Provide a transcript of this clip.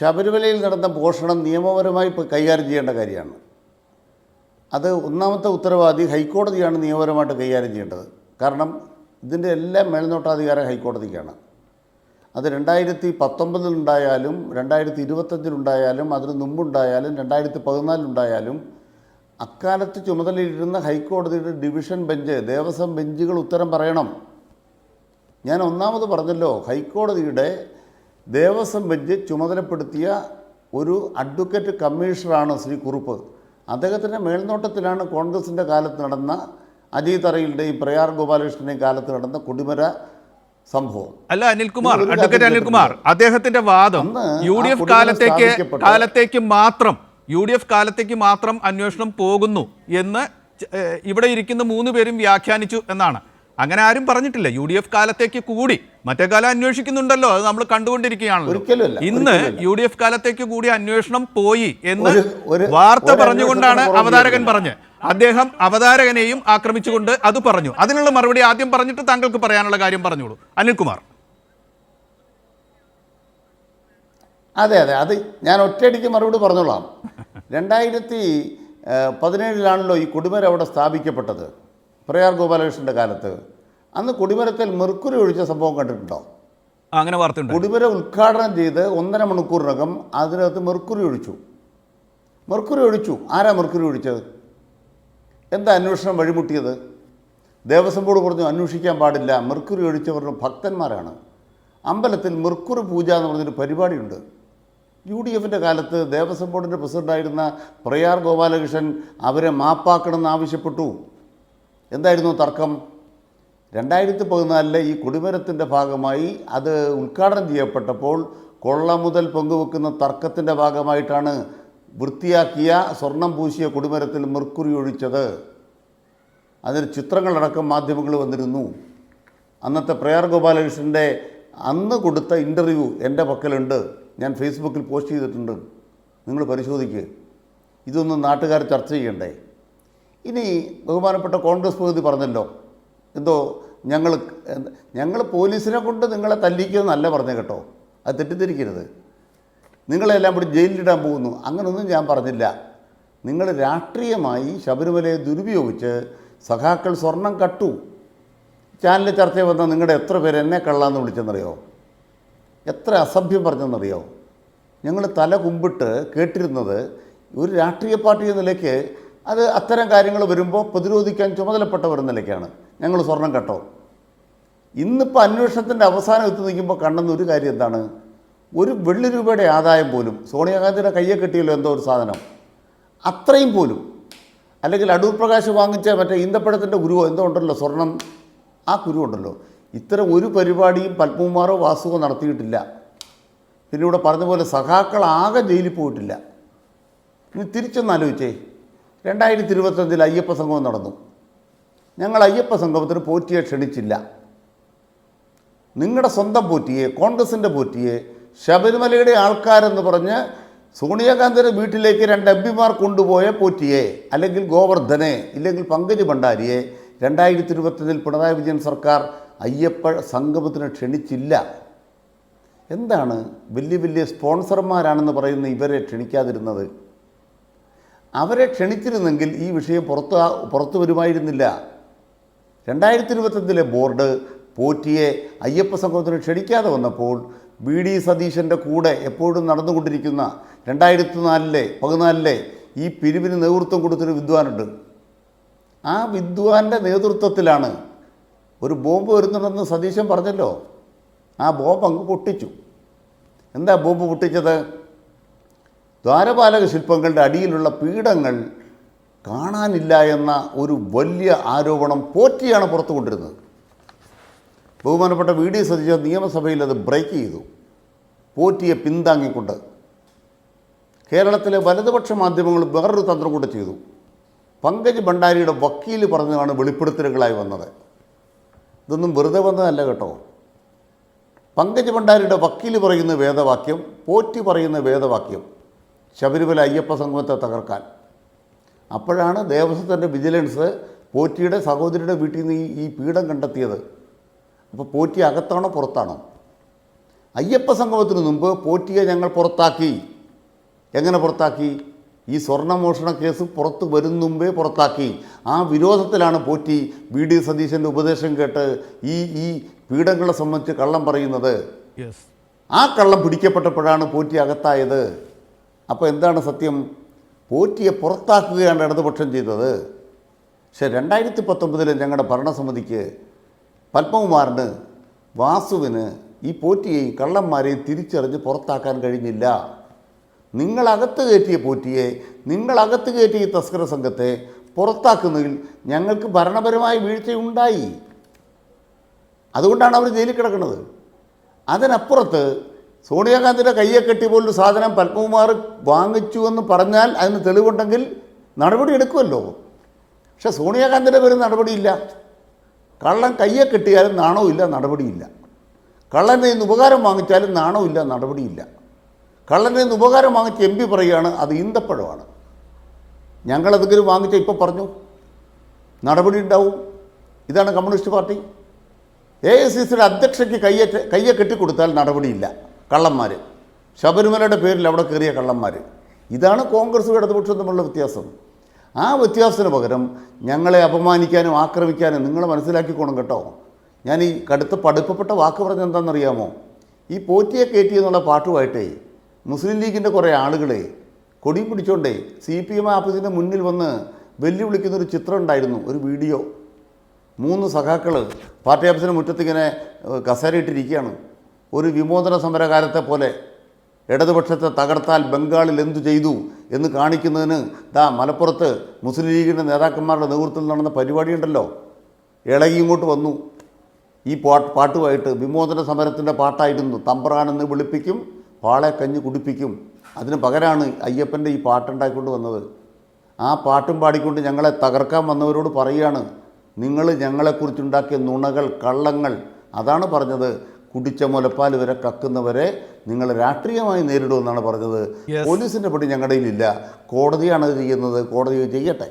ശബരിമലയിൽ നടന്ന പോഷണം നിയമപരമായി കൈകാര്യം ചെയ്യേണ്ട കാര്യമാണ്. അത് ഒന്നാമത്തെ ഉത്തരവാദി ഹൈക്കോടതിയാണ് നിയമപരമായിട്ട് കൈകാര്യം ചെയ്യേണ്ടത്. കാരണം ഇതിന്റെ എല്ലാ മേൽനോട്ടാധികാരം ഹൈക്കോടതിക്കാണ്. അത് രണ്ടായിരത്തി പത്തൊമ്പതിലുണ്ടായാലും രണ്ടായിരത്തി ഇരുപത്തഞ്ചിലുണ്ടായാലും അതിന് മുമ്പുണ്ടായാലും രണ്ടായിരത്തി പതിനാലിലുണ്ടായാലും അക്കാലത്ത് ചുമതലയിരുന്ന ഹൈക്കോടതിയുടെ ഡിവിഷൻ ബെഞ്ച് ദേവസ്വം ബെഞ്ചുകൾ ഉത്തരം പറയണം. ഞാൻ ഒന്നാമത് പറഞ്ഞല്ലോ ഹൈക്കോടതിയുടെ ദേവസ്വം ബെഞ്ച് ചുമതലപ്പെടുത്തിയ ഒരു അഡ്വക്കേറ്റ് കമ്മീഷണറാണ് ശ്രീ കുറുപ്പ്. അദ്ദേഹത്തിന്റെ മേൽനോട്ടത്തിലാണ് കോൺഗ്രസിന്റെ കാലത്ത് നടന്ന അജയ് തറയിലുടെയും പ്രയാർ ഗോപാലകൃഷ്ണന്റെയും കാലത്ത് നടന്ന കുടിമര സംഭവം. അല്ല അനിൽകുമാർ അഡ്വക്കേറ്റ് അനിൽകുമാർ അദ്ദേഹത്തിന്റെ വാദം യു ഡി എഫ് കാലത്തേക്ക് കാലത്തേക്ക് മാത്രം യു ഡി എഫ് കാലത്തേക്ക് മാത്രം അന്വേഷണം പോകുന്നു എന്ന് ഇവിടെ ഇരിക്കുന്ന മൂന്ന് പേരും വ്യാഖ്യാനിച്ചു എന്നാണ്. അങ്ങനെ ആരും പറഞ്ഞിട്ടില്ല. യു ഡി എഫ് കാലത്തേക്ക് കൂടി. മറ്റേ കാലം അന്വേഷിക്കുന്നുണ്ടല്ലോ. അത് നമ്മൾ കണ്ടുകൊണ്ടിരിക്കുകയാണല്ലോ. ഇന്ന്. യു ഡി എഫ് കാലത്തേക്ക് കൂടി അന്വേഷണം പോയി എന്ന് വാർത്ത പറഞ്ഞുകൊണ്ടാണ് അവതാരകൻ പറഞ്ഞത്. അദ്ദേഹം അവതാരകനെയും ആക്രമിച്ചുകൊണ്ട് അത് പറഞ്ഞു. അതിനുള്ള മറുപടി ആദ്യം പറഞ്ഞിട്ട് താങ്കൾക്ക് പറയാനുള്ള കാര്യം പറഞ്ഞോളൂ. അനിൽകുമാർ. അതെ അതെ. അത് ഞാൻ ഒറ്റയടിക്ക് മറുപടി പറഞ്ഞോളാം. രണ്ടായിരത്തി പതിനേഴിലാണല്ലോ ഈ കൊടിമരം അവിടെ സ്ഥാപിക്കപ്പെട്ടത്. പ്രയാർ ഗോപാലകൃഷ്ണന്റെ കാലത്ത്. അന്ന് കൊടിമരത്തിൽ മെർക്കുരി ഒഴിച്ച സംഭവം കണ്ടിട്ടുണ്ടോ? അങ്ങനെ വാർത്തയുണ്ട്. കൊടിമര ഉദ്ഘാടനം ചെയ്ത് ഒന്നര മണിക്കൂറിനകം അതിനകത്ത് മെർക്കുറി ഒഴിച്ചു. മെർക്കുറി ഒഴിച്ചു. ആരാ മെർക്കുറി ഒഴിച്ചത്? എന്താ അന്വേഷണം വഴിമുട്ടിയത്? ദേവസ്വം ബോർഡ് പറഞ്ഞു അന്വേഷിക്കാൻ പാടില്ല. മെർക്കുറി ഒഴിച്ചവരുടെ ഭക്തന്മാരാണ്. അമ്പലത്തിൽ മെർക്കുറി പൂജ എന്ന് പറഞ്ഞൊരു പരിപാടിയുണ്ട്. യു ഡി എഫിന്റെ കാലത്ത് ദേവസ്വം ബോർഡിന്റെ പ്രസിഡന്റായിരുന്ന പ്രയാർ ഗോപാലകൃഷ്ണൻ അവരെ മാപ്പാക്കണമെന്ന് ആവശ്യപ്പെട്ടു. എന്തായിരുന്നു തർക്കം? രണ്ടായിരത്തി പതിനാലിലെ ഈ കൊടിമരത്തിന്റെ ഭാഗമായി അത് ഉദ്ഘാടനം ചെയ്യപ്പെട്ടപ്പോൾ കൊള്ള മുതൽ പങ്കുവെക്കുന്ന തർക്കത്തിന്റെ ഭാഗമായിട്ടാണ് വൃത്തിയാക്കിയ സ്വർണം പൂശിയ കൊടിമരത്തിൽ മെർക്കുറി ഒഴിച്ചത്. അതിന് ചിത്രങ്ങളടക്കം മാധ്യമങ്ങൾ വന്നിരുന്നു. അന്നത്തെ പ്രയാർ ഗോപാലകൃഷ്ണന്റെ അന്ന് കൊടുത്ത ഇന്റർവ്യൂ എന്റെ പക്കലുണ്ട്. ഞാൻ ഫേസ്ബുക്കിൽ പോസ്റ്റ് ചെയ്തിട്ടുണ്ട്. നിങ്ങൾ പരിശോധിക്കുക ഇതൊന്നും നാട്ടുകാർ ചർച്ച ചെയ്യണ്ടേ? ഇനി ബഹുമാനപ്പെട്ട കോൺഗ്രസ് പ്രതിനിധി പറഞ്ഞല്ലോ. എന്തോ ഞങ്ങൾ ഞങ്ങൾ പോലീസിനെ കൊണ്ട് നിങ്ങളെ തല്ലിക്കുമെന്നല്ല പറഞ്ഞു കേട്ടോ. അത് തെറ്റിദ്ധരിക്കരുത്. നിങ്ങളെല്ലാം കൂടി ജയിലിലിടാൻ പോകുന്നു. അങ്ങനൊന്നും ഞാൻ പറഞ്ഞില്ല. നിങ്ങൾ രാഷ്ട്രീയമായി ശബരിമലയെ ദുരുപയോഗിച്ച് സഖാക്കൾ സ്വർണം കട്ടു. ചാനലിൽ ചർച്ച വന്ന നിങ്ങളുടെ എത്ര പേര് എന്നെ കള്ളാന്ന് വിളിച്ചെന്നറിയോ? എത്ര അസഭ്യം പറഞ്ഞെന്നറിയോ? ഞങ്ങൾ തല കുമ്പിട്ട് കേട്ടിരുന്നത് ഒരു രാഷ്ട്രീയ പാർട്ടി എന്ന നിലയ്ക്ക് അത് അത്തരം കാര്യങ്ങൾ വരുമ്പോൾ പ്രതിരോധിക്കാൻ ചുമതലപ്പെട്ടവർ നിലയ്ക്കാണ്. ഞങ്ങൾ സ്വർണം കെട്ടോ. ഇന്നിപ്പോൾ അന്വേഷണത്തിന്റെ അവസാനം എത്തി നിൽക്കുമ്പോൾ കണ്ടെന്ന ഒരു കാര്യം എന്താണ്? ഒരു വെള്ളി രൂപയുടെ ആദായം പോലും സോണിയാഗാന്ധിയുടെ കയ്യെ കിട്ടിയല്ലോ എന്തോ ഒരു സാധനം. അത്രയും പോലും. അല്ലെങ്കിൽ അടൂർ പ്രകാശ് വാങ്ങിച്ച മറ്റേ ഈന്തപ്പഴത്തിന്റെ ഗുരുവോ എന്തോ ഉണ്ടല്ലോ സ്വർണം? ആ കുരു ഉണ്ടല്ലോ. ഇത്തരം ഒരു പരിപാടിയും പത്മകുമാറോ വാസുവോ നടത്തിയിട്ടില്ല. പിന്നെ ഇവിടെ പറഞ്ഞ പോലെ സഖാക്കൾ ആകെ ജയിലിൽ പോയിട്ടില്ല. ഇനി തിരിച്ചൊന്ന് ആലോചിച്ചേ. രണ്ടായിരത്തി ഇരുപത്തഞ്ചിൽ അയ്യപ്പ സംഗമം നടന്നു. ഞങ്ങൾ അയ്യപ്പ സംഗമത്തിന് പോറ്റിയെ ക്ഷണിച്ചില്ല. നിങ്ങളുടെ സ്വന്തം പോറ്റിയെ കോൺഗ്രസിന്റെ പോറ്റിയെ ശബരിമലയുടെ ആൾക്കാരെന്ന് പറഞ്ഞ് സോണിയാഗാന്ധിയുടെ വീട്ടിലേക്ക് രണ്ട് എം പിമാർ കൊണ്ടുപോയ പോറ്റിയെ അല്ലെങ്കിൽ ഗോവർദ്ധനെ ഇല്ലെങ്കിൽ പങ്കജ് ഭണ്ഡാരിയെ രണ്ടായിരത്തി ഇരുപത്തൊന്നിൽ പിണറായി വിജയൻ സർക്കാർ അയ്യപ്പ സംഗമത്തിന് ക്ഷണിച്ചില്ല. എന്താണ് വലിയ വലിയ സ്പോൺസർമാരാണെന്ന് പറയുന്ന ഇവരെ ക്ഷണിക്കാതിരുന്നത്? അവരെ ക്ഷണിച്ചിരുന്നെങ്കിൽ ഈ വിഷയം പുറത്ത് പുറത്തു വരുമായിരുന്നില്ല. രണ്ടായിരത്തി ഇരുപത്തഞ്ചിലെ ബോർഡ് പോറ്റിയെ അയ്യപ്പ സംഘത്തിന് ക്ഷണിക്കാതെ വന്നപ്പോൾ വി ഡി സതീശന്റെ കൂടെ എപ്പോഴും നടന്നുകൊണ്ടിരിക്കുന്ന രണ്ടായിരത്തി നാലിലെ പതിനാലിലെ ഈ പിരിവിന് നേതൃത്വം കൊടുത്തൊരു വിദ്വാനുണ്ട്. ആ വിദ്വാന്റെ നേതൃത്വത്തിലാണ് ഒരു ബോംബ് വരുന്നുണ്ടെന്ന് സതീശൻ പറഞ്ഞല്ലോ. ആ ബോംബ് അങ്ങ് പൊട്ടിച്ചു. എന്താ ബോംബ് പൊട്ടിച്ചത്? ദ്വാരപാലക ശില്പങ്ങളുടെ അടിയിലുള്ള പീഠങ്ങൾ കാണാനില്ല എന്ന ഒരു വലിയ ആരോപണം പോറ്റിയാണ് പുറത്തു കൊണ്ടിരുന്നത് ബഹുമാനപ്പെട്ട വി ഡി സതീശൻ നിയമസഭയിൽ അത് ബ്രേക്ക് ചെയ്തു. പോറ്റിയെ പിന്താങ്ങിക്കൊണ്ട്. കേരളത്തിലെ വലതുപക്ഷ മാധ്യമങ്ങൾ വേറൊരു തന്ത്രം കൂടെ ചെയ്തു. പങ്കജ് ഭണ്ഡാരിയുടെ വക്കീൽ പറഞ്ഞതാണ് വെളിപ്പെടുത്തലുകളായി വന്നത്. ഇതൊന്നും വെറുതെ വന്നതല്ല കേട്ടോ. പങ്കജ് ഭണ്ഡാരിയുടെ വക്കീൽ പറയുന്ന വേദവാക്യം പോറ്റി പറയുന്ന വേദവാക്യം ശബരിമല അയ്യപ്പ സംഗമത്തെ തകർക്കാൻ. അപ്പോഴാണ് ദേവസ്വത്തിന്റെ വിജിലൻസ് പോറ്റിയുടെ സഹോദരിയുടെ വീട്ടിൽ നിന്ന് ഈ പീഠം കണ്ടെത്തിയത്. അപ്പോൾ പോറ്റി അകത്താണോ പുറത്താണോ? അയ്യപ്പ സംഗമത്തിന് മുമ്പ് പോറ്റിയെ ഞങ്ങൾ പുറത്താക്കി. എങ്ങനെ പുറത്താക്കി? ഈ സ്വർണമോഷണ കേസ് പുറത്ത് വരും മുമ്പേ പുറത്താക്കി. ആ വിരോധത്തിലാണ് പോറ്റി വി ഡി സതീശന്റെ ഉപദേശം കേട്ട് ഈ ഈ പീഠങ്ങളെ സംബന്ധിച്ച് കള്ളം പറയുന്നത്. ആ കള്ളം പിടിക്കപ്പെട്ടപ്പോഴാണ് പോറ്റി അകത്തായത്. അപ്പോൾ എന്താണ് സത്യം? പോറ്റിയെ പുറത്താക്കുകയാണ് ഇടതുപക്ഷം ചെയ്തത്. പക്ഷേ രണ്ടായിരത്തി പത്തൊമ്പതിൽ ഞങ്ങളുടെ ഭരണസമിതിക്ക് പത്മകുമാറിന് വാസുവിന് ഈ പോറ്റിയെയും കള്ളന്മാരെയും തിരിച്ചറിഞ്ഞ് പുറത്താക്കാൻ കഴിഞ്ഞില്ല. നിങ്ങളകത്ത് കയറ്റിയ പോറ്റിയെ നിങ്ങളകത്ത് കയറ്റിയ തസ്കര സംഘത്തെ പുറത്താക്കുന്നതിൽ ഞങ്ങൾക്ക് ഭരണപരമായ വീഴ്ചയുണ്ടായി. അതുകൊണ്ടാണ് അവർ ജയിലിൽ കിടക്കുന്നത്. അതിനപ്പുറത്ത് സോണിയാഗാന്ധിയുടെ കയ്യെ കെട്ടി പോലൊരു സാധനം പത്മകുമാർ വാങ്ങിച്ചു എന്ന് പറഞ്ഞാൽ അതിന് തെളിവുണ്ടെങ്കിൽ നടപടി എടുക്കുമല്ലോ. പക്ഷെ സോണിയാഗാന്ധിയുടെ പേര് നടപടിയില്ല. കള്ളൻ കയ്യെ കെട്ടിയാലും നാണവുമില്ല നടപടിയില്ല. കള്ളന്റെ നിന്ന് ഉപകാരം വാങ്ങിച്ചാലും നാണവുമില്ല നടപടിയില്ല. കള്ളന്റെ നിന്ന് ഉപകാരം വാങ്ങിച്ച എം പി പറയുകയാണ് അത് ഈന്തപ്പഴമാണ്. ഞങ്ങളെന്തെങ്കിലും വാങ്ങിച്ച ഇപ്പോൾ പറഞ്ഞു. നടപടി ഉണ്ടാവും. ഇതാണ് communist party. A I C സിയുടെ അധ്യക്ഷയ്ക്ക് കയ്യെ കയ്യെ കെട്ടിക്കൊടുത്താൽ നടപടിയില്ല. കള്ളന്മാർ ശബരിമലയുടെ പേരിൽ അവിടെ കയറിയ കള്ളന്മാർ ഇതാണ് കോൺഗ്രസും ഇടതുപക്ഷവും തമ്മിലുള്ള വ്യത്യാസം. ആ വ്യത്യാസത്തിന് പകരം ഞങ്ങളെ അപമാനിക്കാനും ആക്രമിക്കാനും നിങ്ങൾ മനസ്സിലാക്കിക്കോണം കേട്ടോ. ഞാൻ ഈ കടുത്ത പഠിപ്പപ്പെട്ട വാക്ക് പറഞ്ഞ എന്താണെന്നറിയാമോ? ഈ പോറ്റിയെ കയറ്റി എന്നുള്ള പാട്ടുമായിട്ടേ മുസ്ലിം ലീഗിന്റെ കുറേ ആളുകളെ കൊടി പിടിച്ചോണ്ടേ സി പി എം ആഫീസിന്റെ മുന്നിൽ വന്ന് വെല്ലുവിളിക്കുന്നൊരു ചിത്രം ഉണ്ടായിരുന്നു ഒരു വീഡിയോ. മൂന്ന് സഖാക്കൾ പാർട്ടി ആഫീസിന്റെ മുറ്റത്തിങ്ങനെ കസേരയിട്ടിരിക്കുകയാണ്. ഒരു വിമോചന സമരകാലത്തെ പോലെ ഇടതുപക്ഷത്തെ തകർത്താൽ ബംഗാളിൽ എന്തു ചെയ്തു എന്ന് കാണിക്കുന്നതിന് ദാ മലപ്പുറത്ത് മുസ്ലിം ലീഗിന്റെ നേതാക്കന്മാരുടെ നേതൃത്വത്തിൽ നടന്ന പരിപാടിയുണ്ടല്ലോ. ഇളകി ഇങ്ങോട്ട് വന്നു. ഈ പാട്ട് പാട്ടുമായിട്ട് വിമോചന സമരത്തിന്റെ പാട്ടായിരുന്നു തമ്പ്രാനെന്ന് വിളിപ്പിക്കും പാളെ കഞ്ഞ് കുടിപ്പിക്കും. അതിന് പകരമാണ് അയ്യപ്പന്റെ ഈ പാട്ടുണ്ടാക്കിക്കൊണ്ട് വന്നത്. ആ പാട്ടും പാടിക്കൊണ്ട് ഞങ്ങളെ തകർക്കാൻ വന്നവരോട് പറയുകയാണ് നിങ്ങൾ ഞങ്ങളെക്കുറിച്ചുണ്ടാക്കിയ നുണകൾ കള്ളങ്ങൾ അതാണ് പറഞ്ഞത്. കുടിച്ച മുലപ്പാൽ വരെ കക്കുന്നവരെ നിങ്ങൾ രാഷ്ട്രീയമായി നേരിടുമെന്നാണ് പറഞ്ഞത്. പോലീസിന്റെ പടി ഞങ്ങളുടെ കയ്യിലില്ല. കോടതിയാണ് ചെയ്യുന്നത്. കോടതി ചെയ്യട്ടെ.